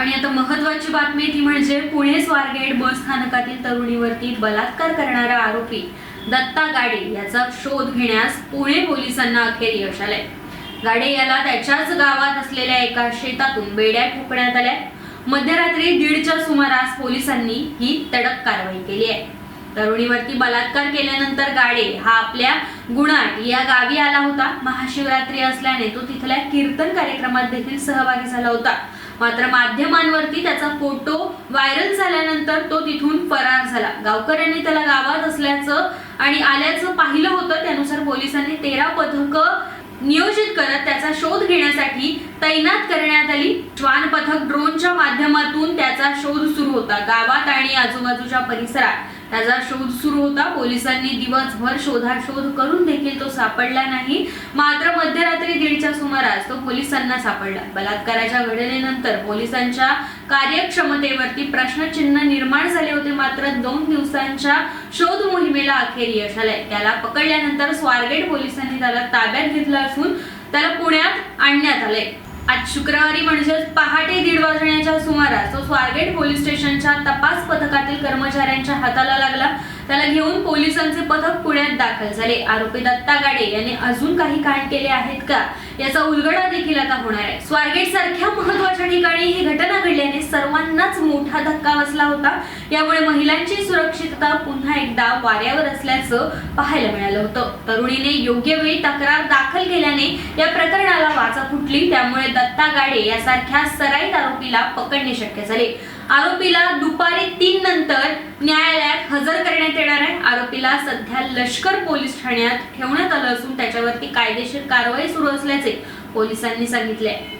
आणि आता महत्वाची बातमी ती म्हणजे पुणे स्वारगेट बस स्थानकातील तरुणीवरती बलात्कार करणारा आरोपी दत्ता गाडे याचा शोध घेण्यास पुणे पोलिसांना अखेर यश आलंय. गाडे याला त्याच्याच गावात असलेल्या एका शेतातून बेड्या ठोकण्यात आल्या. मध्यरात्री दीडच्या सुमारास पोलिसांनी ही तडक कारवाई केली आहे. तरुणीवरती बलात्कार केल्यानंतर गाडे हा आपल्या गुणाट या गावी आला होता. महाशिवरात्री असल्याने तो तिथल्या कीर्तन कार्यक्रमात देखील सहभागी झाला होता. मात्र माध्यमांवरती त्याचा फोटो व्हायरल झाल्यानंतर तो तिथून फरार झाला. गावकऱ्यांनी त्याला गावात असल्याचं आणि आल्याचं पाहिलं होतं. त्यानुसार पोलिसांनी तेरा पथकं नियोजित करत त्याचा शोध घेण्यासाठी तैनात करण्यात आली. श्वान पथक ड्रोनच्या माध्यमातून त्याचा शोध सुरू होता. गावात आणि आजूबाजूच्या परिसरात त्याचा शोध सुरू होता. पोलिसांनी दिवसभर शोधाशोध करून देखील तो सापडला नाही. मात्र मध्यरात्री सुमारास तो पोलिसांना सापडला. बलात्काराच्या घटनेनंतर पोलिसांच्या कार्यक्षमतेवरती प्रश्नचिन्ह निर्माण झाले होते. मात्र दोन दिवसांच्या शोध मोहिमेला अखेर यश आलंय. त्याला पकडल्यानंतर स्वारगेट पोलिसांनी त्याला ताब्यात घेतलं असून त्याला पुण्यात आणण्यात आलंय. आज शुक्रवारी म्हणजेच पहाटे दीड वाजण्याच्या सुमारास तो स्वारगेट पोलीस स्टेशनच्या तपास पथकातील कर्मचाऱ्यांच्या हाताला लागला. त्याला घेऊन पोलिसांचे पथक दाखल झाले. आरोपी दत्ता गाडे यांनी अजून काही कांड केले आहेत का? याचा उलगडा देखील आता होणार आहे. स्वारगेट सारख्या महत्त्वाच्या ठिकाणी ही घटना घडल्याने सर्वांनाच मोठा धक्का बसला होता. यामुळे महिलांची सुरक्षितता पुन्हा एकदा वाऱ्यावर असल्याचं पाहायला मिळालं होतं. तरुणीने योग्य वेळी तक्रार दाखल केल्याने या प्रकरणाला वाचा फुटली. त्यामुळे दत्ता गाडे यासारख्या सराईत आरोपीला पकडणे शक्य झाले. आरोपीला दुपारी तीन आरोपीला सध्या लष्कर पोलीस ठाण्यात ठेवण्यात आलं असून त्याच्यावरती कायदेशीर कारवाई सुरू असल्याचे पोलिसांनी सांगितले आहे.